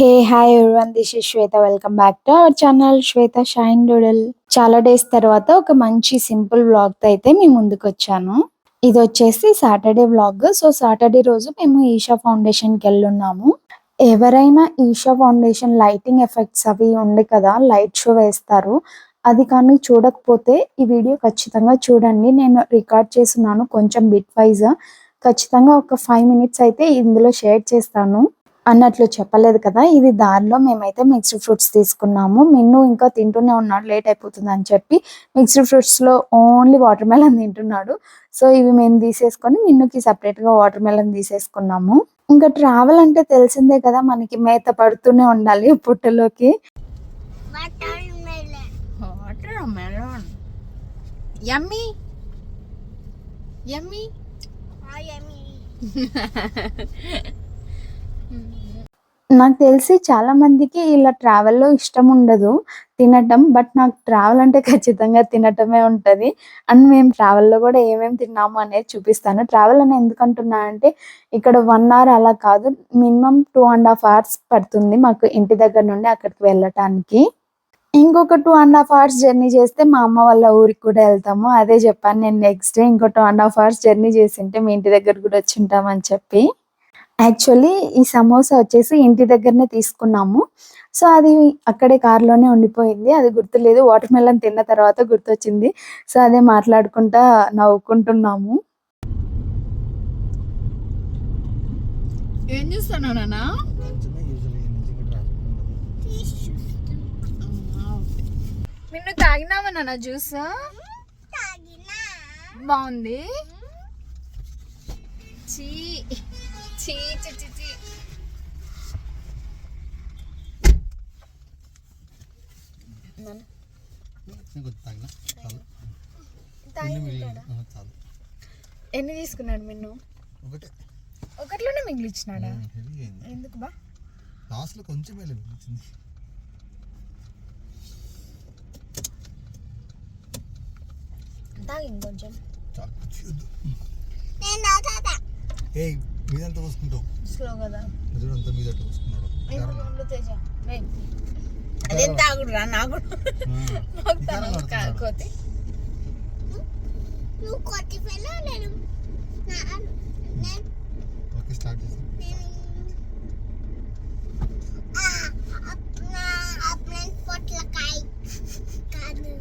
Hey hi everyone this is Shweta welcome back to our channel Shweta Shine Doodle చాలా days తర్వాత ఒక మంచి simple వ్లాగ్తో అయితే మేము ముందుకు వచ్చాను. ఇది వచ్చేసి సాటర్డే వ్లాగ్ సో సాటర్డే రోజు మేము ఈషా ఫౌండేషన్కి వెళ్ళున్నాము. ఎవరైనా ఈషా ఫౌండేషన్ లైటింగ్ ఎఫెక్ట్స్ అవి ఉండే కదా లైట్ షో వేస్తారు. అది కానీ చూడకపోతే ఈ వీడియో ఖచ్చితంగా చూడండి. నేను రికార్డ్ చేస్తున్నాను కొంచెం బిట్ వైజ్ ఖచ్చితంగా ఒక ఫైవ్ మినిట్స్ అయితే ఇందులో షేర్ చేస్తాను. అన్నట్లు చెప్పలేదు కదా. ఇది దారిలో మేమైతే మిక్స్డ్ ఫ్రూట్స్ తీసుకున్నాము. మిన్ను ఇంకా తింటూనే ఉన్నాడు. లేట్ అయిపోతుంది అని చెప్పి మిక్స్డ్ ఫ్రూట్స్లో ఓన్లీ వాటర్ మెలన్ తింటున్నాడు. సో ఇవి మేము తీసేసుకొని మిన్నుకి సపరేట్గా వాటర్ మెలన్ తీసేసుకున్నాము. ఇంకా ట్రావెల్ అంటే తెలిసిందే కదా మనకి. మేత పడుతూనే ఉండాలి పుట్టలోకి. Watermelon. Yummy. నాకు తెలిసి చాలా మందికి ఇలా ట్రావెల్లో ఇష్టం ఉండదు తినటం బట్ నాకు ట్రావెల్ అంటే ఖచ్చితంగా తినటమే ఉంటుంది. అండ్ మేము ట్రావెల్లో కూడా ఏమేమి తిన్నాము అనేది చూపిస్తాను. ట్రావెల్ అని ఎందుకంటున్నా అంటే ఇక్కడ వన్ అవర్ అలా కాదు minimum two and half hours పడుతుంది మాకు ఇంటి దగ్గర నుండి అక్కడికి వెళ్ళటానికి. ఇంకొక two and half hours journey చేస్తే మా అమ్మ వాళ్ళ ఊరికి కూడా వెళ్తాము. అదే చెప్పాను నేను నెక్స్ట్ డే ఇంకో two and half hours journey చేసింటే మీ ఇంటి దగ్గర కూడా వచ్చి ఉంటామని చెప్పి. యాక్చువల్లీ ఈ సమోసా వచ్చేసి ఇంటి దగ్గరనే తీసుకున్నాము. సో అది అక్కడే కార్లోనే ఉండిపోయింది. అది గుర్తులేదు. వాటర్ మెలన్ తిన్న తర్వాత గుర్తొచ్చింది. సో అదే మాట్లాడుకుంటా నవ్వుకుంటున్నాము. ఏం చూస్తున్నావు నాన్న? తాగినావా నాన్న జ్యూస్. బాగుంది. చీ. చీ చీ చీ చీ కొంచెం ఎన్ని తీసుకున్నాడు మిన్ను ఒకటే ఒకట్లోనే మిగిలిచ్చినాడా ఎందుకు బా లాస్ట్లో కొంచెం వెళ్ళి వచ్చింది తాగి ఇంకొంచెం చాలు మీదంతా పోసుకుంటావు. స్లో కదా. నిజం అంతా మీద పోసుకున్నాడు. అదేం తాగుడు రా నాకు కాకపోతే. నువ్వు కొట్టి పిల్ల నేను. నా- నేను. ఓకే స్టార్ట్ చేసి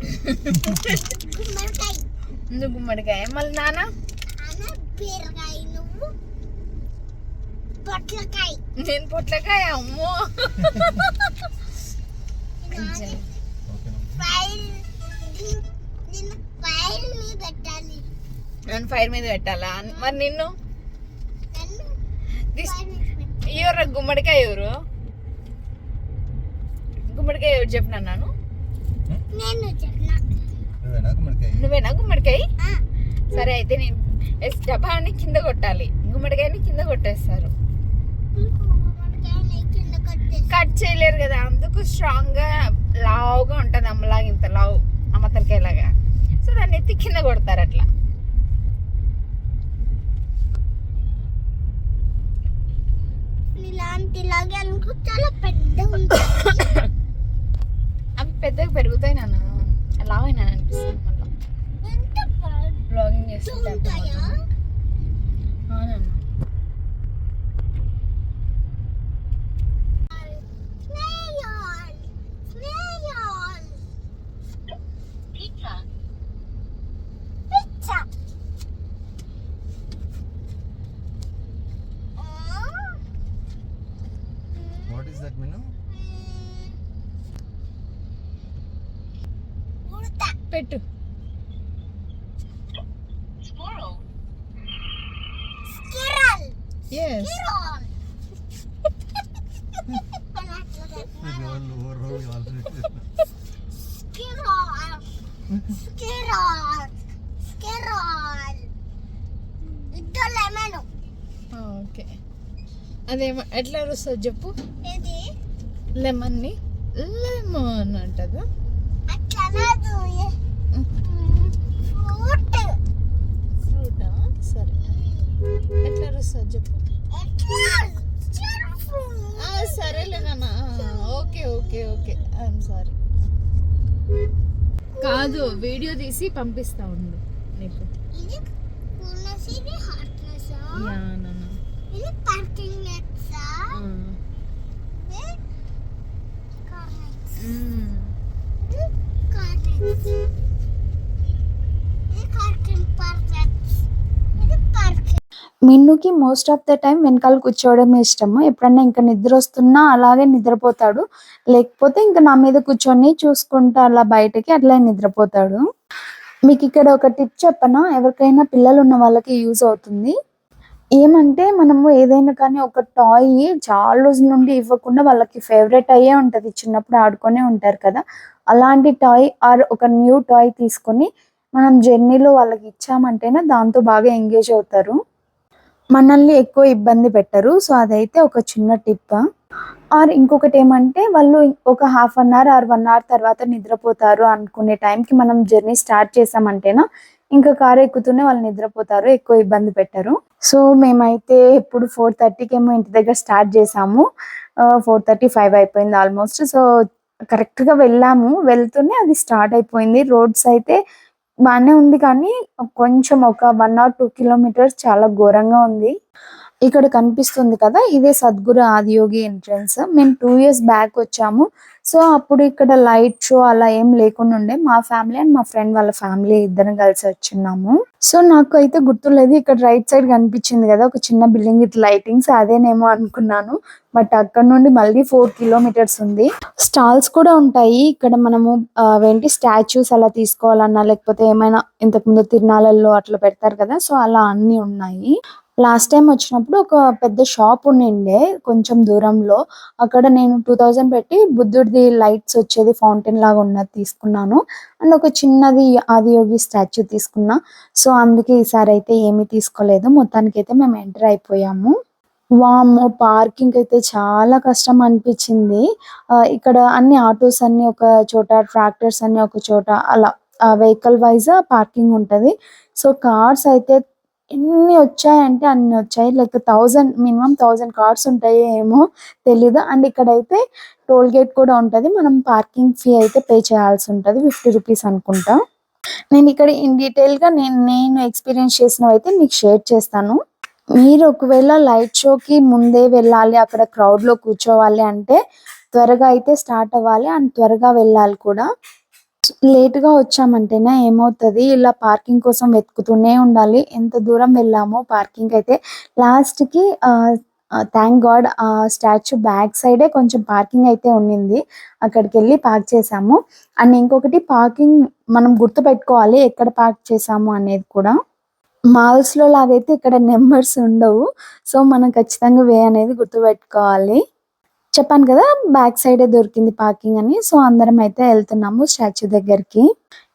గుమ్మడికాయ. మళ్ళీ నాన్న బీరకాయ. పొట్లకాయ నేను పొట్లకాయ అమ్మో. నిన్ను ఫైర్ మీద పెట్టాలా. మరి నిన్ను? ఎవరు? గుమ్మడికాయ ఎవరు? గుమ్మడికాయ ఎవరు చెప్పినా నాను నువ్వేనా గుమ్మడికాయ? నువ్వేనా గుమ్మడికాయ? ఆ, సరే అయితే నేను డబ్బాని కింద కొట్టాలి. గుమ్మడికాయని కింద కొట్టేస్తారు. కట్ చేయలేరు కదా. అందుకు స్ట్రాంగ్గా లావుగా ఉంటుంది అమ్మలాగా ఇంత లావు అమ్మతలకాయలాగా. సో దాన్ని ఎత్తి కింద కొడతారు అట్లా. చాలా పెద్ద అవి పెద్దగా పెరుగుతాయి నాన్న. అనిపిస్తుంది మళ్ళీ. ఎంత పెద్ద బ్లాగింగ్ చేస్తుంటే ఉంటాయా? లెమన్ ఓకే అదేమో ఎట్లా వస్తుంది చెప్పు? ఇది లెమన్ని లెమన్ అంటదా? అట్లా నాదు ఫ్రూట్ సరే. ఎట్లా వస్తుంది చెప్పు. ఎట్లా ఆ, సరేలే నాన్న. Okay okay I'm sorry. కాదు వీడియో తీసి పంపిస్తా ఉండు నీకు. ఇది కూల్నెస్ మిన్నుకి మోస్ట్ ఆఫ్ ద టైం వెనకాల కూర్చోవడమే ఇష్టము. ఎప్పుడన్నా ఇంకా నిద్ర వస్తున్నా అలాగే నిద్రపోతాడు. లేకపోతే ఇంకా నా మీద కూర్చొని చూసుకుంటా అలా బయటకి అట్లా నిద్రపోతాడు. మీకు ఇక్కడ ఒక టిప్ చెప్పనా? ఎవరికైనా పిల్లలు ఉన్న వాళ్ళకి యూజ్ అవుతుంది. ఏమంటే మనము ఏదైనా కానీ ఒక టాయ్ చాలా రోజుల నుండి ఇవ్వకుండా వాళ్ళకి ఫేవరెట్ అయ్యే ఉంటుంది. చిన్నప్పుడు ఆడుకొని ఉంటారు కదా. అలాంటి టాయ్ ఆర్ ఒక న్యూ టాయ్ తీసుకొని మనం జర్నీలో వాళ్ళకి ఇచ్చామంటేనే దాంతో బాగా ఎంగేజ్ అవుతారు. మనల్ని ఎక్కువ ఇబ్బంది పెట్టరు. సో అదైతే ఒక చిన్న టిప్. ఆర్ ఇంకొకటి ఏమంటే వాళ్ళు ఒక half an hour or one hour తర్వాత నిద్రపోతారు అనుకునే టైంకి మనం జర్నీ స్టార్ట్ చేసామంటేనా ఇంకా కారు ఎక్కుతూనే వాళ్ళు నిద్రపోతారు ఎక్కువ ఇబ్బంది పెట్టరు. సో మేమైతే ఎప్పుడు ఫోర్ థర్టీకి ఏమో ఇంటి దగ్గర స్టార్ట్ చేసాము. ఫోర్ థర్టీ ఫైవ్ అయిపోయింది ఆల్మోస్ట్. సో కరెక్ట్గా వెళ్ళాము. వెళ్తూనే అది స్టార్ట్ అయిపోయింది. రోడ్స్ అయితే బాగానే ఉంది కానీ కొంచెం ఒక వన్ ఆర్ టూ కిలోమీటర్స్ చాలా ఘోరంగా ఉంది. ఇక్కడ కనిపిస్తుంది కదా ఇదే సద్గురు ఆదియోగి ఎంట్రన్స్ మేము టూ ఇయర్స్ బ్యాక్ వచ్చాము. సో అప్పుడు ఇక్కడ లైట్ షో అలా ఏం లేకుండా ఉండే. మా ఫ్యామిలీ అండ్ మా ఫ్రెండ్ వాళ్ళ ఫ్యామిలీ ఇద్దరం కలిసి వచ్చిన్నాము. సో నాకు అయితే గుర్తులేదు ఇక్కడ రైట్ సైడ్ కనిపించింది కదా ఒక చిన్న బిల్డింగ్ విత్ లైటింగ్స్ అదేనేమో అనుకున్నాను. బట్ అక్కడ నుండి మళ్ళీ ఫోర్ కిలోమీటర్స్ ఉంది. స్టాల్స్ కూడా ఉంటాయి. ఇక్కడ మనము ఏంటి స్టాచ్యూస్ అలా తీసుకోవాలన్నా లేకపోతే ఏమైనా ఇంతకుముందు తిరునాళ్ళల్లో అట్లా పెడతారు కదా సో అలా అన్ని ఉన్నాయి. లాస్ట్ టైం వచ్చినప్పుడు ఒక పెద్ద షాప్ ఉండిండే కొంచెం దూరంలో. అక్కడ నేను టూ థౌజండ్ పెట్టి బుద్ధుడిది లైట్స్ వచ్చేది ఫౌంటైన్ లాగా ఉన్నది తీసుకున్నాను. అండ్ ఒక చిన్నది ఆదియోగి స్టాచ్యూ తీసుకున్నా. సో అందుకే ఈసారి అయితే ఏమీ తీసుకోలేదు. మొత్తానికి అయితే మేము ఎంటర్ అయిపోయాము. వామ్మో పార్కింగ్ అయితే చాలా కష్టం అనిపించింది. ఇక్కడ అన్ని ఆటోస్ అన్ని ఒక చోట ట్రాక్టర్స్ అన్ని ఒక చోట అలా వెహికల్ వైజ్ పార్కింగ్ ఉంటుంది. సో కార్స్ అయితే ఎన్ని వచ్చాయంటే అన్ని వచ్చాయి. Like thousand minimum thousand cars ఉంటాయి ఏమో తెలీదు. అండ్ ఇక్కడైతే టోల్ గేట్ కూడా ఉంటుంది. మనం పార్కింగ్ ఫీ అయితే పే చేయాల్సి ఉంటుంది. ఫిఫ్టీ రూపీస్ అనుకుంటా. నేను ఇక్కడ ఇన్ డీటెయిల్గా నేను నేను ఎక్స్పీరియన్స్ చేసినవి అయితే మీకు షేర్ చేస్తాను. మీరు ఒకవేళ లైట్ షోకి ముందే వెళ్ళాలి అక్కడ క్రౌడ్లో కూర్చోవాలి అంటే త్వరగా అయితే స్టార్ట్ అవ్వాలి. అండ్ త్వరగా వెళ్ళాలి కూడా. లేట్గా వచ్చామంటేనే ఏమవుతుంది? ఇలా పార్కింగ్ కోసం వెతుకుతూనే ఉండాలి. ఎంత దూరం వెళ్ళామో పార్కింగ్ అయితే. లాస్ట్కి థ్యాంక్ గాడ్ ఆ స్టాచ్యూ బ్యాక్ సైడే కొంచెం పార్కింగ్ అయితే ఉండింది అక్కడికి వెళ్ళి పార్క్ చేసాము. అండ్ ఇంకొకటి పార్కింగ్ మనం గుర్తు పెట్టుకోవాలి ఎక్కడ పార్క్ చేసాము అనేది కూడా. మాల్స్లో లాగైతే ఇక్కడ నెంబర్స్ ఉండవు. సో మనం ఖచ్చితంగా వే అనేది గుర్తు పెట్టుకోవాలి చెప్పాను కదా బ్యాక్ సైడే దొరికింది పార్కింగ్ అని. సో అందరం అయితే వెళ్తున్నాము స్టాచ్యూ దగ్గరికి.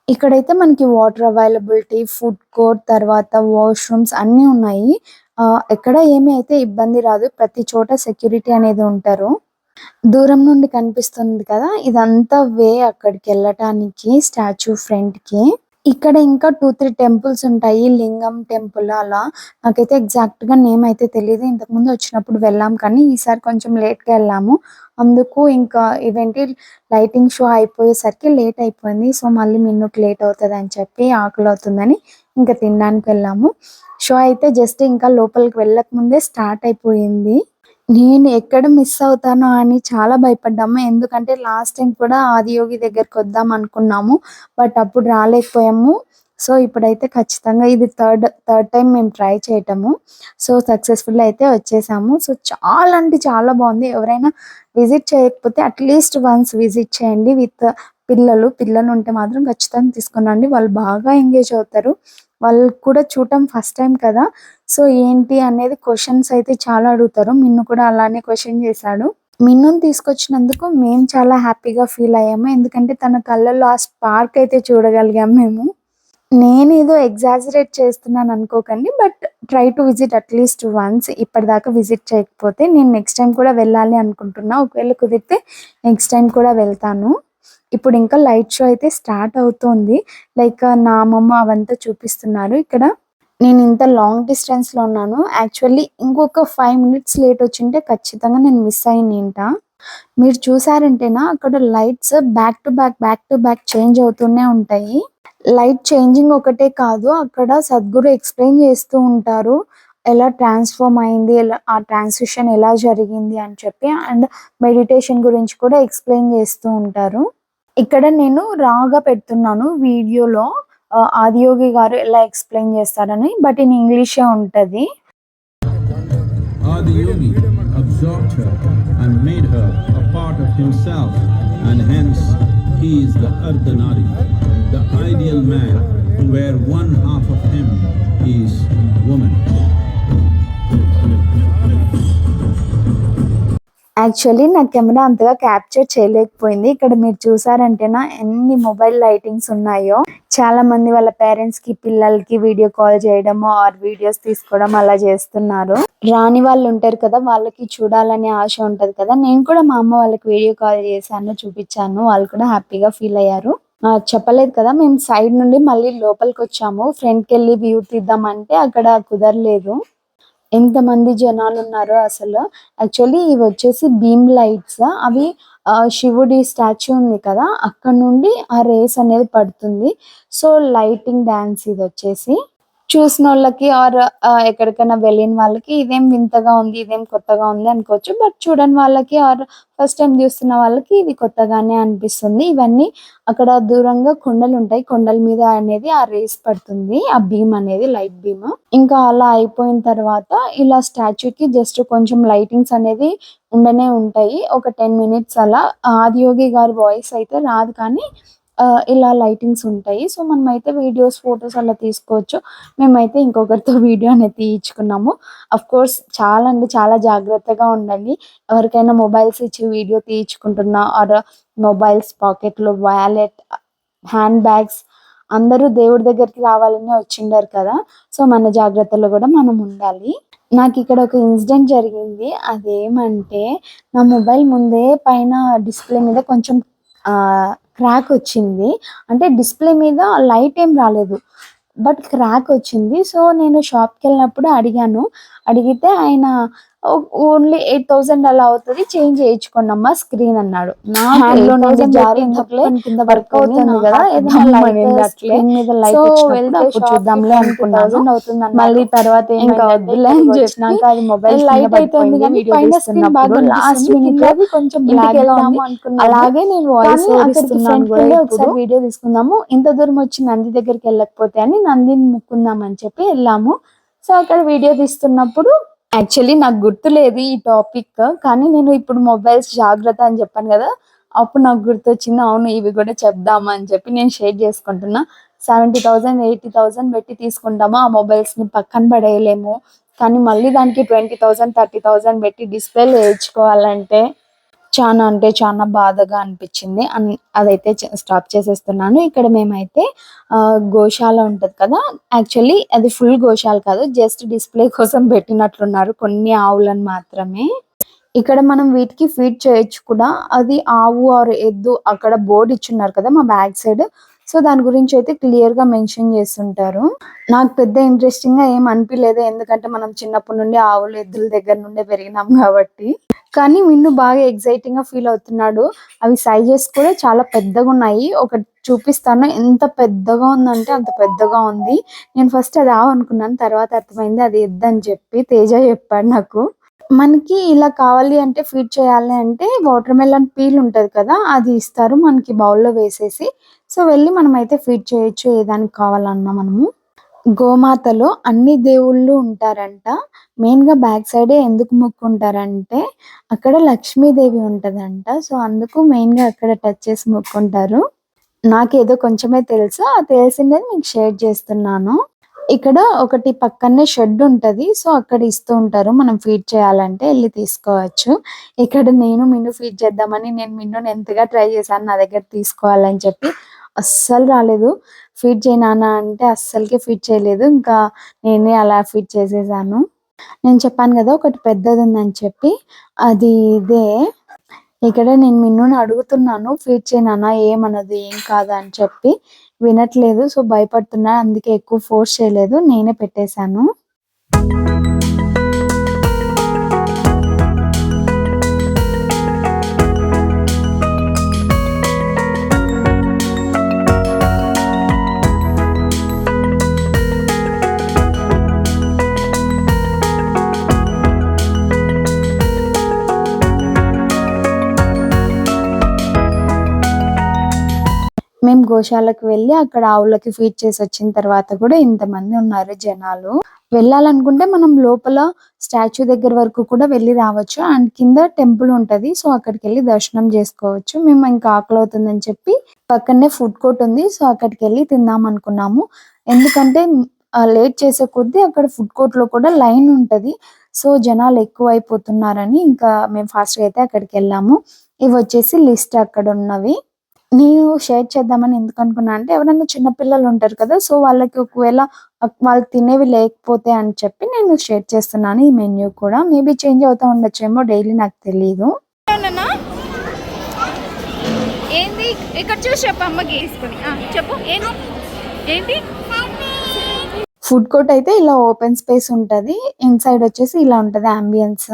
ఇక్కడైతే మనకి వాటర్ అవైలబిలిటీ ఫుడ్ కోర్ట్ తర్వాత వాష్రూమ్స్ అన్నీ ఉన్నాయి. ఆ, ఎక్కడ ఏమీ అయితే ఇబ్బంది రాదు. ప్రతి చోట సెక్యూరిటీ అనేది ఉంటారు. దూరం నుండి కనిపిస్తుంది కదా ఇదంతా వే అక్కడికి వెళ్ళటానికి స్టాచ్యూ ఫ్రంట్కి ఇక్కడ ఇంకా టూ త్రీ టెంపుల్స్ ఉంటాయి. లింగం టెంపుల్ అలా. నాకైతే ఎగ్జాక్ట్గా నేమ్ అయితే తెలియదు ఇంతకు ముందు వచ్చినప్పుడు వెళ్ళాం కానీ ఈసారి కొంచెం లేట్గా వెళ్ళాము. అందుకు ఇంకా ఇవేంటి? లైటింగ్ షో అయిపోయేసరికి లేట్ అయిపోయింది. సో మళ్ళీ మిన్నుకు లేట్ అవుతుంది అని చెప్పి ఆకలి అవుతుందని ఇంకా తినడానికి వెళ్ళాము. షో అయితే జస్ట్ ఇంకా లోపలికి వెళ్ళక ముందే స్టార్ట్ అయిపోయింది. నేను ఎక్కడ మిస్ అవుతానో అని చాలా భయపడ్డాము. ఎందుకంటే లాస్ట్ టైం కూడా ఆదియోగి దగ్గరికి వద్దాం అనుకున్నాము. బట్ అప్పుడు రాలేకపోయాము. సో ఇప్పుడైతే ఖచ్చితంగా ఇది థర్డ్ థర్డ్ టైం మేము ట్రై చేయటము. సో సక్సెస్ఫుల్ అయితే వచ్చేసాము. సో చాలా అంటే చాలా బాగుంది. ఎవరైనా విజిట్ చేయకపోతే అట్లీస్ట్ వన్స్ విజిట్ చేయండి విత్ పిల్లలు పిల్లలు ఉంటే మాత్రం ఖచ్చితంగా తీసుకునండి. వాళ్ళు బాగా ఎంగేజ్ అవుతారు. వాళ్ళు కూడా చూడటం ఫస్ట్ టైం కదా. సో ఏంటి అనేది క్వశ్చన్స్ అయితే చాలా అడుగుతారు. మిన్ను కూడా అలానే క్వశ్చన్ చేశాడు. మిన్నుని తీసుకొచ్చినందుకు మేము చాలా హ్యాపీగా ఫీల్ అయ్యాము. ఎందుకంటే తన కళ్ళల్లో ఆ స్పార్క్ అయితే చూడగలిగాం మేము. నేను ఏదో ఎగ్జాజరేట్ చేస్తున్నాను అనుకోకండి. But try to visit at least once. ఇప్పటిదాకా విజిట్ చేయకపోతే నేను నెక్స్ట్ టైం కూడా వెళ్ళాలి అనుకుంటున్నా. ఒకవేళ కుదిరితే నెక్స్ట్ టైం కూడా వెళ్తాను. ఇప్పుడు ఇంకా లైట్ షో అయితే స్టార్ట్ అవుతోంది. లైక్ నా అమ్మమ్మ అవంతా చూపిస్తున్నారు ఇక్కడ. నేను ఇంత లాంగ్ డిస్టెన్స్లో ఉన్నాను. యాక్చువల్లీ ఇంకొక ఫైవ్ మినిట్స్ లేట్ వచ్చింటే ఖచ్చితంగా నేను మిస్ అయింది మీరు చూసారంటేనా అక్కడ lights back to back back to back change అవుతూనే ఉంటాయి. లైట్ చేంజింగ్ ఒకటే కాదు అక్కడ సద్గురు ఎక్స్ప్లెయిన్ చేస్తూ ఉంటారు. ఎలా ట్రాన్స్ఫార్మ్ అయింది ఎలా ఆ ట్రాన్సిషన్ ఎలా జరిగింది అని చెప్పి అండ్ మెడిటేషన్ గురించి కూడా ఎక్స్ప్లెయిన్ చేస్తూ ఉంటారు. ఇక్కడ నేను రాగా పెడుతున్నాను వీడియోలో ఆదియోగి గారు ఎలా ఎక్స్ప్లెయిన్ చేస్తారని బట్ ఇన్ ఇంగ్లీషే ఉంటుంది Adi absorbed her and made her a part of himself, and hence he is the Ardhanari, the ideal man, where one half of him is woman. Actually నా కెమెరా అంతగా capture చేయలేకపోయింది. ఇక్కడ మీరు చూసారంటేనా ఎన్ని mobile lightings ఉన్నాయో. చాలా మంది వాళ్ళ పేరెంట్స్కి పిల్లలకి వీడియో కాల్ చేయడము ఆర్ వీడియోస్ తీసుకోవడం అలా చేస్తున్నారు. రాని వాళ్ళు ఉంటారు కదా వాళ్ళకి చూడాలనే ఆశ ఉంటది కదా. నేను కూడా మా అమ్మ వాళ్ళకి వీడియో కాల్ చేశాను చూపించాను. వాళ్ళు కూడా హ్యాపీగా ఫీల్ అయ్యారు. చెప్పలేదు కదా మేము సైడ్ నుండి మళ్ళీ లోపలికి వచ్చాము. ఫ్రంట్కి వెళ్ళి వ్యూ తీద్దామంటే అక్కడ కుదరలేదు. ఎంతమంది జనాలు ఉన్నారో అసలు. యాక్చువల్లీ ఇవి వచ్చేసి బీమ్ లైట్స్. అవి ఆ, శివుడి స్టాచ్యూ ఉంది కదా అక్కడ నుండి ఆ రేస్ అనేది పడుతుంది. సో లైటింగ్ డాన్స్ ఇది వచ్చేసి. చూసిన వాళ్ళకి ఆర్ ఎక్కడికైనా వెళ్ళిన వాళ్ళకి ఇదేం వింతగా ఉంది ఇదేం కొత్తగా ఉంది అనుకోవచ్చు. బట్ చూడని వాళ్ళకి ఆర్ ఫస్ట్ టైం చూస్తున్న వాళ్ళకి ఇది కొత్తగానే అనిపిస్తుంది. ఇవన్నీ అక్కడ దూరంగా కొండలు ఉంటాయి. కొండల మీద అనేది ఆ రేస్ పడుతుంది. ఆ భీమ్ అనేది లైట్ భీమ్. ఇంకా అలా అయిపోయిన తర్వాత ఇలా స్టాచ్యూకి జస్ట్ కొంచెం లైటింగ్స్ అనేది ఉండనే ఉంటాయి. ఒక టెన్ మినిట్స్ అలా. ఆదియోగి గారి వాయిస్ అయితే రాదు కానీ ఇలా లైటింగ్స్ ఉంటాయి. సో మనమైతే అయితే వీడియోస్ ఫొటోస్ అలా తీసుకోవచ్చు. మేమైతే ఇంకొకరితో వీడియో అనేది తీయించుకున్నాము. అఫ్ కోర్స్ చాలా అంటే చాలా జాగ్రత్తగా ఉండండి. ఎవరికైనా మొబైల్స్ ఇచ్చి వీడియో తీయించుకుంటున్నా ఆర్ మొబైల్స్ పాకెట్లో వ్యాలెట్ హ్యాండ్ బ్యాగ్స్ అందరూ దేవుడి దగ్గరికి రావాలని వచ్చిండారు కదా. సో మన జాగ్రత్తలో కూడా మనం ఉండాలి. నాకు ఇక్కడ ఒక ఇన్సిడెంట్ జరిగింది. అదేమంటే నా మొబైల్ ముందే పైన డిస్ప్లే మీద కొంచెం క్రాక్ వచ్చింది. అంటే డిస్ప్లే మీద లైట్ ఏం రాలేదు. బట్ క్రాక్ వచ్చింది. సో నేను షాప్కి వెళ్ళినప్పుడు అడిగాను. అడిగితే ఆయన ఓన్లీ ఎయిట్ థౌసండ్ అలా అవుతుంది. చేంజ్ చేయించుకోండమ్మా స్క్రీన్ అన్నాడు. నా హ్యాండ్లో నుండి జారి ఎందుకులే? కింద వర్క్ అవుతుంది కదా చూద్దాంలే అనుకున్నాను. మళ్ళీ తర్వాత ఇంకా వద్దులే అని చెప్పినాక అది మొబైల్ లైట్ అవుతుంది కానీ పైన స్క్రీన్ బాగా లాస్ట్ మినిట్ కొంచెం బ్లాక్ ఉంది. అలాగే నేను వాయిస్ ఇస్తున్నాను కూడా ఒకసారి వీడియో తీసుకుందాము. ఇంత దూరం వచ్చి నంది దగ్గరికి వెళ్ళకపోతే అని నందిని ముక్కుందాం అని చెప్పి వెళ్ళాము. సో అక్కడ వీడియో తీస్తున్నప్పుడు యాక్చువల్లీ నాకు గుర్తులేదు ఈ టాపిక్ కానీ నేను ఇప్పుడు మొబైల్స్ జాగ్రత్త అని చెప్పాను కదా అప్పుడు నాకు గుర్తొచ్చింది అవును ఇవి కూడా చెప్దామా అని చెప్పి నేను షేర్ చేసుకుంటున్నా. సెవెంటీ థౌసండ్ ఎయిటీ థౌసండ్ పెట్టి తీసుకుంటాము? ఆ మొబైల్స్ని పక్కన పడేయలేము. కానీ మళ్ళీ దానికి ట్వంటీ థౌసండ్ థర్టీ థౌసండ్ పెట్టి డిస్ప్లే వేయించుకోవాలంటే చాలా అంటే చాలా బాధగా అనిపించింది. అన్- అదైతే స్టాప్ చేసేస్తున్నాను. ఇక్కడ మేమైతే గోశాల ఉంటది కదా? యాక్చువల్లీ అది ఫుల్ గోశాల కాదు. జస్ట్ డిస్ప్లే కోసం పెట్టినట్లున్నారు. కొన్ని ఆవులను మాత్రమే. ఇక్కడ మనం వీటికి ఫీడ్ చేయొచ్చు కూడా. అది ఆవు ఆర్ ఎద్దు అక్కడ బోర్డు ఇచ్చున్నారు కదా మా బ్యాక్ సైడ్ సో దాని గురించి అయితే క్లియర్గా మెన్షన్ చేస్తుంటారు. నాకు పెద్ద ఇంట్రెస్టింగ్గా ఏం అనిపించలేదు ఎందుకంటే మనం చిన్నప్పటి నుండి ఆవులు ఎద్దుల దగ్గర నుండే పెరిగినాం కాబట్టి. కానీ విన్ను బాగా ఎగ్జైటింగ్గా ఫీల్ అవుతున్నాడు. అవి సైజెస్ కూడా చాలా పెద్దగా ఉన్నాయి. ఒకటి చూపిస్తాను. ఎంత పెద్దగా ఉందంటే అంత పెద్దగా ఉంది. నేను ఫస్ట్ అది ఆవు అనుకున్నాను. తర్వాత అర్థమైంది అది ఎద్దని చెప్పి. తేజ చెప్పాడు నాకు. మనకి ఇలా కావాలి అంటే ఫీడ్ చేయాలి అంటే వాటర్ మెలన్ పీల్ ఉంటుంది కదా అది ఇస్తారు మనకి బౌల్లో వేసేసి. సో వెళ్ళి మనం అయితే ఫీడ్ చేయొచ్చు. ఏ దానికి కావాలన్నా మనము. గోమాతలో అన్ని దేవుళ్ళు ఉంటారంట. మెయిన్గా బ్యాక్ సైడే ఎందుకు మొక్కుంటారంటే అక్కడ లక్ష్మీదేవి ఉంటదంట. సో అందుకు మెయిన్గా అక్కడ టచ్ చేసి మొక్కుంటారు. నాకేదో కొంచెమే తెలుసు. ఆ తెలిసిందని మీకు షేర్ చేస్తున్నాను. ఇక్కడ ఒకటి పక్కనే షెడ్ ఉంటుంది. సో అక్కడ ఇస్తూ ఉంటారు. మనం ఫీడ్ చేయాలంటే వెళ్ళి తీసుకోవచ్చు. ఇక్కడ నేను మిన్ను ఫీడ్ చేద్దామని నేను మిన్నుని ఎంతగా ట్రై చేశాను నా దగ్గర తీసుకోవాలని చెప్పి అస్సలు రాలేదు. ఫీడ్ చేయనా అంటే అస్సలకే ఫీడ్ చేయలేదు. ఇంకా నేనే అలా ఫీడ్ చేసేసాను. నేను చెప్పాను కదా ఒకటి పెద్దది ఉందని చెప్పి. అది ఇదే. ఇక్కడ నేను మిన్నుని అడుగుతున్నాను ఫీడ్ చేయనా ఏమన్నది ఏం కాదా? అని చెప్పి. వినట్లేదు సో భయపడుతున్నా అందుకే ఎక్కువ ఫోర్స్ చేయలేదు. నేనే పెట్టేశాను. గోశాలకు వెళ్ళి అక్కడ ఆవులకి ఫీడ్ చేసి వచ్చిన తర్వాత కూడా ఇంతమంది ఉన్నారు జనాలు. వెళ్ళాలనుకుంటే మనం లోపల స్టాచ్యూ దగ్గర వరకు కూడా వెళ్ళి రావచ్చు. అండ్ కింద టెంపుల్ ఉంటది. సో అక్కడికి వెళ్ళి దర్శనం చేసుకోవచ్చు. మేము ఇంకా ఆకలి అవుతుందని చెప్పి పక్కనే ఫుడ్ కోర్ట్ ఉంది. సో అక్కడికి వెళ్ళి తిందాం అనుకున్నాము. ఎందుకంటే లేట్ చేసే కొద్దీ అక్కడ ఫుడ్ కోర్ట్లో కూడా లైన్ ఉంటది. సో జనాలు ఎక్కువ అయిపోతున్నారని ఇంకా మేము ఫాస్ట్గా అయితే అక్కడికి వెళ్ళాము ఇవి వచ్చేసి లిస్ట్ అక్కడ ఉన్నవి నేను షేర్ చేద్దామని ఎందుకు అనుకున్నా అంటే ఎవరైనా చిన్న పిల్లలు ఉంటారు కదా సో వాళ్ళకి ఒకవేళ వాళ్ళు తినేవి లేకపోతే అని చెప్పి నేను షేర్ చేస్తున్నాను ఈ మెన్యూ కూడా. మేబీ చేంజ్ అవుతా ఉండొచ్చేమో డైలీ నాకు తెలియదు? ఏంది? ఇక్కడ చూసి చెప్పు అమ్మకి చెప్పు ఏంటి? ఫుడ్ కోర్ట్ అయితే ఇలా ఓపెన్ స్పేస్ ఉంటది. ఇన్సైడ్ వచ్చేసి ఇలా ఉంటది అంబియన్స్.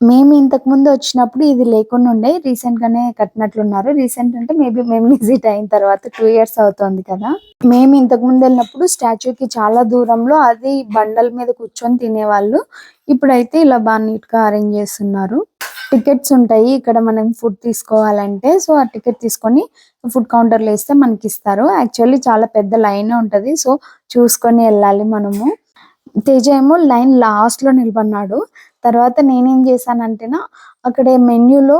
మేము ఇంతకు ముందు వచ్చినప్పుడు ఇది లేకుండా ఉండే. రీసెంట్ గానే కట్టినట్లున్నారు. రీసెంట్ అంటే మేబీ మేము విజిట్ అయిన తర్వాత టూ ఇయర్స్ అవుతుంది కదా. మేము ఇంతకు ముందు వెళ్ళినప్పుడు స్టాచ్యూకి చాలా దూరంలో అది బండల మీద కూర్చొని తినేవాళ్ళు. ఇప్పుడైతే ఇలా బాగా నీట్గా అరేంజ్ చేస్తున్నారు. టికెట్స్ ఉంటాయి. ఇక్కడ మనం ఫుడ్ తీసుకోవాలంటే సో ఆ టికెట్ తీసుకొని ఫుడ్ కౌంటర్లో మనకి ఇస్తారు యాక్చువల్లీ చాలా పెద్ద లైన్ ఉంటది. సో చూసుకొని వెళ్ళాలి మనము. తేజ ఏమో లైన్ లాస్ట్లో నిలబడినాడు. తర్వాత నేనేం చేశానంటేనా అక్కడ మెన్యూలో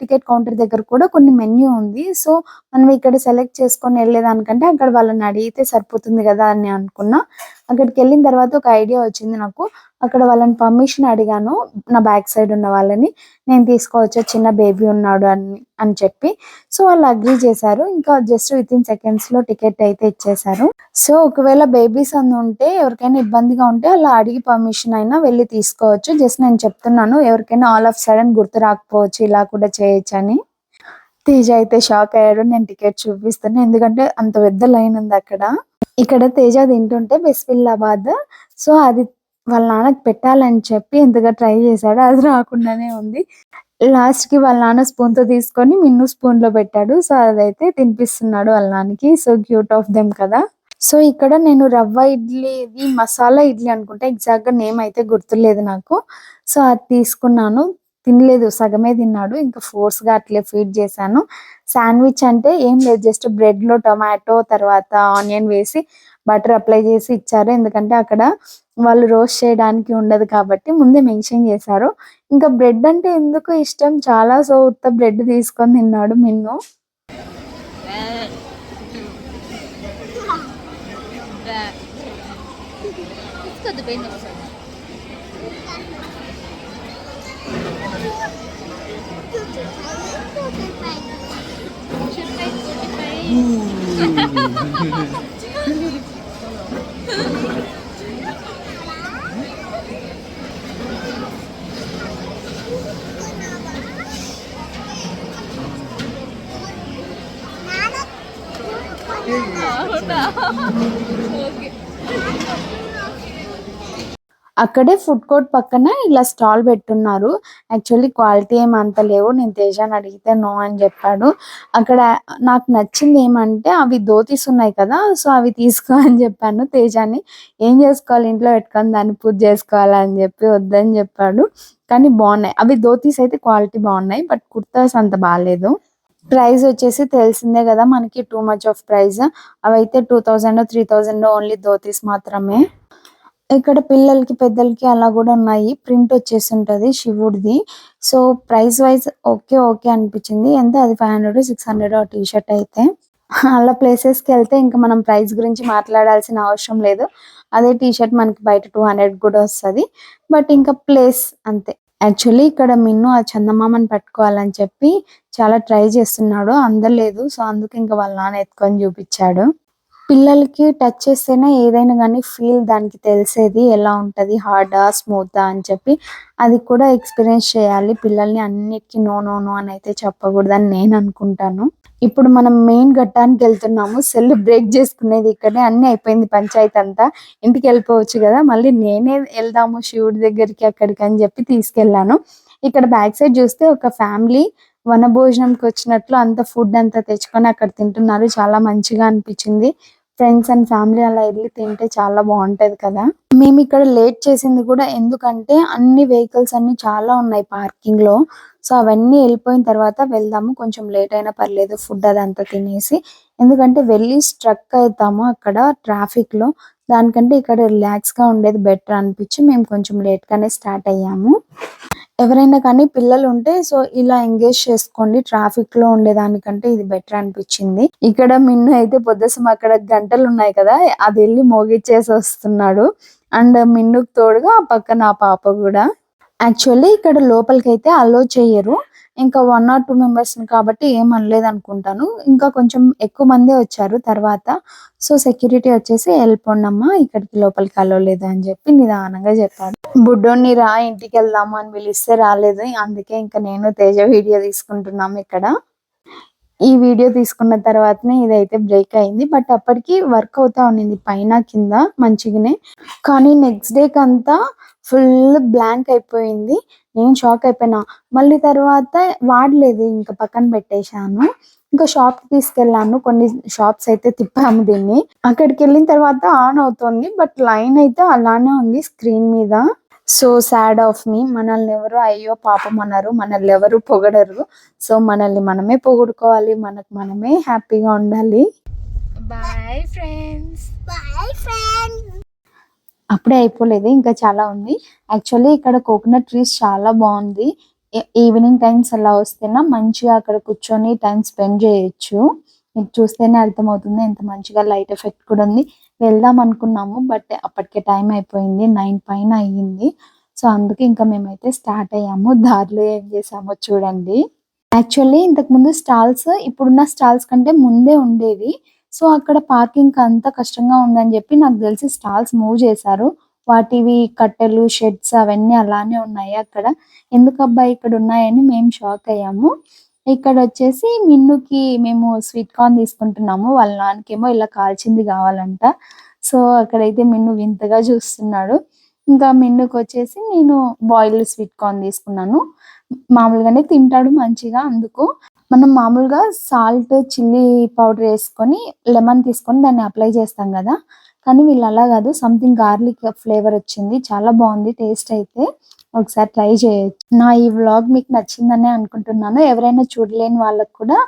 టికెట్ కౌంటర్ దగ్గర కూడా కొన్ని మెన్యూ ఉంది. సో మనం ఇక్కడ సెలెక్ట్ చేసుకొని వెళ్ళేదానికంటే అక్కడ వాళ్ళని అడిగితే సరిపోతుంది కదా అని అనుకున్నా. అక్కడికి వెళ్ళిన తర్వాత ఒక ఐడియా వచ్చింది నాకు. అక్కడ వాళ్ళని పర్మిషన్ అడిగాను నా బ్యాక్ సైడ్ ఉన్న వాళ్ళని నేను తీసుకోవచ్చు చిన్న బేబీ ఉన్నాడు అని అని చెప్పి. సో వాళ్ళు అగ్రీ చేశారు. ఇంకా జస్ట్ విత్ ఇన్ సెకండ్స్లో టికెట్ అయితే ఇచ్చేశారు. సో ఒకవేళ బేబీస్ అన్ని ఉంటే ఎవరికైనా ఇబ్బందిగా ఉంటే అలా అడిగి పర్మిషన్ అయినా వెళ్ళి తీసుకోవచ్చు. జస్ట్ నేను చెప్తున్నాను ఎవరికైనా ఆల్ ఆఫ్ సడన్ గుర్తు రాకపోవచ్చు ఇలా కూడా చేయొచ్చు అని తేజ అయితే షాక్ అయ్యాడు. నేను టికెట్ చూపిస్తాను ఎందుకంటే అంత పెద్ద లైన్ ఉంది అక్కడ. ఇక్కడ తేజ తింటుంటే బిస్మిల్లాబాద్ సో అది వాళ్ళ నాన్నకి పెట్టాలని చెప్పి ఎంతగా ట్రై చేశాడు అది రాకుండానే ఉంది. లాస్ట్కి వాళ్ళ నాన్న స్పూన్తో తీసుకొని మిన్ను స్పూన్లో పెట్టాడు. సో అదైతే తినిపిస్తున్నాడు వాళ్ళ నాన్నకి. సో క్యూట్ ఆఫ్ దెమ్ కదా. సో ఇక్కడ నేను రవ్వ ఇడ్లీ ఇది మసాలా ఇడ్లీ అనుకుంటా. ఎగ్జాక్ట్గా నేమ్ అయితే గుర్తులేదు నాకు. సో అది తీసుకున్నాను. తినలేదు. సగమే తిన్నాడు. ఇంకా ఫోర్స్గా అట్లే ఫీడ్ చేశాను. శాండ్విచ్ అంటే ఏం లేదు. జస్ట్ బ్రెడ్లో టొమాటో తర్వాత ఆనియన్ వేసి బటర్ అప్లై చేసి ఇచ్చారు. ఎందుకంటే అక్కడ వాళ్ళు రోస్ట్ చేయడానికి ఉండదు కాబట్టి ముందే మెన్షన్ చేశారు. ఇంకా బ్రెడ్ అంటే ఎందుకు ఇష్టం? చాలా సో ఉత్త బ్రెడ్ తీసుకొని తిన్నాడు మిన్ను. అక్కడే ఫుడ్ కోర్ట్ పక్కన ఇలా స్టాల్ పెట్టున్నారు. యాక్చువల్లీ క్వాలిటీ ఏమి అంత లేవు. నేను తేజాని అడిగితే నో అని చెప్పాడు. అక్కడ నాకు నచ్చింది ఏమంటే అవి ధోతీస్ ఉన్నాయి కదా సో అవి తీసుకో అని చెప్పాను తేజాని. ఏం చేసుకోవాలి? ఇంట్లో పెట్టుకొని దాన్ని పూజ చేసుకోవాలి అని చెప్పి వద్దని చెప్పాడు. కానీ బాగున్నాయి. అవి ధోతీస్ అయితే క్వాలిటీ బాగున్నాయి బట్ కుర్తాస్ అంత బాగాలేదు. ప్రైస్ వచ్చేసి తెలిసిందే కదా మనకి టూ మచ్ ఆఫ్ ప్రైస్ అవైతే two thousand three thousand only dhotis మాత్రమే. ఇక్కడ పిల్లలకి పెద్దలకి అలా కూడా ఉన్నాయి. ప్రింట్ వచ్చేసి ఉంటది శివుడిది. So price wise okay okay అనిపించింది. ఎంత? అది ఫైవ్ హండ్రెడ్ సిక్స్ హండ్రెడ్ ఆ టీ షర్ట్ అయితే. అలా ప్లేసెస్కి వెళ్తే ఇంకా మనం ప్రైస్ గురించి మాట్లాడాల్సిన అవసరం లేదు. అదే టీ షర్ట్ మనకి బయట టూ హండ్రెడ్ కూడా వస్తది. బట్ ఇంకా ప్లేస్ అంతే. యాక్చువల్లీ ఇక్కడ మిన్ను ఆ చందమామని పట్టుకోవాలని చెప్పి చాలా ట్రై చేస్తున్నాడు అందలేదు సో అందుకు ఇంకా వాళ్ళ నాన్న ఎత్తుకొని చూపించాడు. పిల్లలకి టచ్ చేస్తేనే ఏదైనా కానీ ఫీల్ దానికి తెలిసేది ఎలా ఉంటది హార్డా స్మూతా అని చెప్పి అది కూడా ఎక్స్పీరియన్స్ చేయాలి. పిల్లల్ని అన్నిటికీ నో నో నో అని అయితే చెప్పకూడదని నేను అనుకుంటాను. ఇప్పుడు మనం మెయిన్ ఘట్టానికి వెళ్తున్నాము సెల్ బ్రేక్ చేసుకునేది ఇక్కడే అన్ని అయిపోయింది పంచాయతీ అంతా. ఇంటికి వెళ్ళిపోవచ్చు కదా మళ్ళీ నేనే వెళ్దాము శివుడి దగ్గరికి అక్కడికి అని చెప్పి తీసుకెళ్ళాను. ఇక్కడ బ్యాక్ సైడ్ చూస్తే ఒక ఫ్యామిలీ వనభోజనంకి వచ్చినట్లు అంత ఫుడ్ అంతా తెచ్చుకొని అక్కడ తింటున్నారు. చాలా మంచిగా అనిపించింది. ఫ్రెండ్స్ అండ్ ఫ్యామిలీ అలా వెళ్ళి తింటే చాలా బాగుంటది కదా. మేము ఇక్కడ లేట్ చేసింది కూడా ఎందుకంటే అన్ని వెహికల్స్ అన్ని చాలా ఉన్నాయి పార్కింగ్లో. సో అవన్నీ వెళ్ళిపోయిన తర్వాత వెళ్దాము కొంచెం లేట్ అయినా పర్లేదు ఫుడ్ అదంతా తినేసి. ఎందుకంటే వెళ్ళి స్ట్రక్ అవుతాము అక్కడ ట్రాఫిక్లో. దానికంటే ఇక్కడ రిలాక్స్గా ఉండేది బెటర్ అనిపించి మేము కొంచెం లేట్ గానే స్టార్ట్ అయ్యాము. ఎవరైనా కానీ పిల్లలు ఉంటే సో ఇలా ఎంగేజ్ చేసుకోండి ట్రాఫిక్లో ఉండేదానికంటే ఇది బెటర్ అనిపించింది. ఇక్కడ మిన్ను అయితే పొద్దుసం అక్కడ గంటలు ఉన్నాయి కదా అది వెళ్ళి మోగిచ్చేసి వస్తున్నాడు. అండ్ మిన్నుకు తోడుగా ఆ పక్కన ఆ పాప కూడా. యాక్చువల్లీ ఇక్కడ లోపలికి అయితే అలో చేయరు. ఇంకా వన్ ఆర్ టూ మెంబర్స్ కాబట్టి ఏం అనలేదు అనుకుంటాను. ఇంకా కొంచెం ఎక్కువ మంది వచ్చారు తర్వాత. సో సెక్యూరిటీ వచ్చేసి వెళ్ళిపోండమ్మా ఇక్కడికి లోపలికి వెళ్ళలేదు అని చెప్పి నిదానంగా చెప్పాడు బుడ్డోని రా ఇంటికి వెళ్దాము అని పిలిస్తే రాలేదు. అందుకే ఇంకా నేను తేజ వీడియో తీసుకుంటున్నాము ఇక్కడ. ఈ వీడియో తీసుకున్న తర్వాతనే ఇదైతే బ్రేక్ అయింది. బట్ అప్పటికి వర్క్ అవుతా ఉన్నింది పైన కింద మంచిగానే. కానీ నెక్స్ట్ డేకి అంతా ఫుల్ బ్లాంక్ అయిపోయింది. నేను షాక్ అయిపోయినా. మళ్ళీ తర్వాత వాడలేదు ఇంకా పక్కన పెట్టేశాను. ఇంకా షాప్కి తీసుకెళ్ళాను. కొన్ని షాప్స్ అయితే తిప్పాము దీన్ని. అక్కడికి వెళ్ళిన తర్వాత ఆన్ అవుతుంది బట్ లైన్ అయితే అలానే ఉంది స్క్రీన్ మీద. So sad of me. మనల్ని ఎవరు అయ్యో పాపం అన్నారు మనల్ని ఎవరు పొగడరు. సో మనల్ని మనమే పొగుడుకోవాలి మనకు మనమే హ్యాపీగా ఉండాలి. బాయ్ ఫ్రెండ్స్ బాయ్ ఫ్రెండ్ అప్పుడే అయిపోలేదు ఇంకా చాలా ఉంది. యాక్చువల్లీ ఇక్కడ కోకోనట్ ట్రీస్ చాలా బాగుంది. E-, ఈవినింగ్ టైమ్స్ అలా వస్తేనా మంచిగా అక్కడ కూర్చొని టైం స్పెండ్ చేయొచ్చు. మీకు చూస్తేనే అర్థమవుతుంది ఎంత మంచిగా లైట్ ఎఫెక్ట్ కూడా ఉంది. వెళ్దాం అనుకున్నాము బట్ అప్పటికే టైం అయిపోయింది నైన్ పైన అయ్యింది. సో అందుకే ఇంకా మేమైతే స్టార్ట్ అయ్యాము. దారిలో ఏం చేసామో చూడండి. యాక్చువల్లీ ఇంతకు ముందు స్టాల్స్ ఇప్పుడున్న స్టాల్స్ కంటే ముందే ఉండేవి. సో అక్కడ పార్కింగ్ అంతా కష్టంగా ఉందని చెప్పి నాకు తెలిసి స్టాల్స్ మూవ్ చేశారు. వాటివి కట్టెలు షెడ్స్ అవన్నీ అలానే ఉన్నాయి అక్కడ. ఎందుకబ్బా ఇక్కడ ఉన్నాయని మేము షాక్ అయ్యాము. ఇక్కడ వచ్చేసి మిన్నుకి మేము స్వీట్ కార్న్ తీసుకుంటున్నాము. వాళ్ళ నాన్నకేమో ఇలా కాల్చింది కావాలంట. సో అక్కడైతే మిన్ను వింతగా చూస్తున్నాడు. ఇంకా మిన్నుకి వచ్చేసి నేను బాయిల్డ్ స్వీట్ కార్న్ తీసుకున్నాను. మామూలుగానే తింటాడు మంచిగా అందుకు. మనం మామూలుగా సాల్ట్ చిల్లీ పౌడర్ వేసుకొని లెమన్ తీసుకొని దాన్ని అప్లై చేస్తాం కదా. కానీ వీళ్ళు అలా కాదు సంథింగ్ గార్లిక్ ఫ్లేవర్ వచ్చింది. చాలా బాగుంది టేస్ట్ అయితే. ఒకసారి ట్రై చేయొచ్చు. నా ఈ వ్లాగ్ మీకు నచ్చిందనే అనుకుంటున్నాను. ఎవరైనా చూడలేని వాళ్ళకు కూడా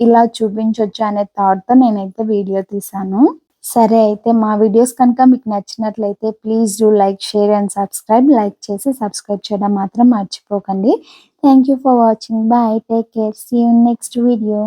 ఇలా చూపించవచ్చు అనే థాట్తో నేనైతే వీడియో తీసాను సరే అయితే మా వీడియోస్ కనుక మీకు నచ్చినట్లయితే please do like share and subscribe. Like చేసి సబ్స్క్రైబ్ చేయడం మాత్రం మర్చిపోకండి. Thank you for watching. Bye. Take care. See you next video.